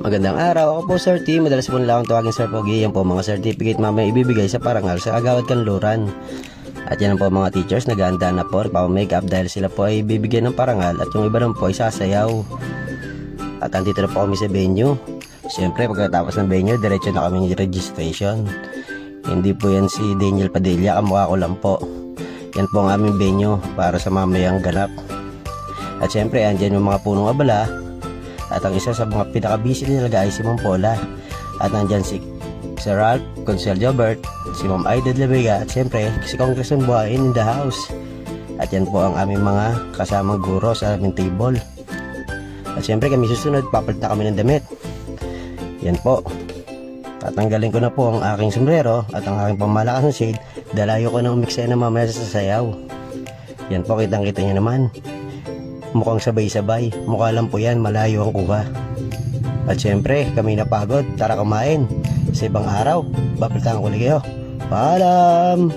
Magandang araw. Ako po Sir T. Madalas po nila akong tawagin Sir Pogi. Yan po mga certificate mamaya ibibigay sa parangal sa Agawad Kanluran. At yan po mga teachers nag-aanda na po pa-makeup dahil sila po ay bibigyan ng parangal at yung iba naman po ay sasayaw. At andito na po kami sa venue. Siyempre pagkatapos ng venue, diretso na kami registration. Hindi po yan si Daniel Padilla, kamukha ko lang po. Yan po ang aming venue para sa mamayang ganap. At siyempre, andyan yung mga punong abala. At ang isa sa mga pinaka-busy nila ay si Ma'am Paula. At nandyan si Sir Ralph, Consel Jobert, si Ma'am Aida de la Vega, at siyempre si Congressman Buhain in the house. At yan po ang aming mga kasamang guro sa aming table. At siyempre kami susunod, papalit na kami ng damit. Yan po. Tatanggalin ko na po ang aking sombrero at ang aking pamalakas ng shade. Dalayo ko na umiksa na mamaya sa sayaw. Yan po, kitang-kita nyo naman. Mukhang sabay-sabay. Mukha lang po yan, malayo ang kuha. At syempre, kami napagod. Tara kumain. Sa ibang araw, papalitan ko ulit kayo. Paalam!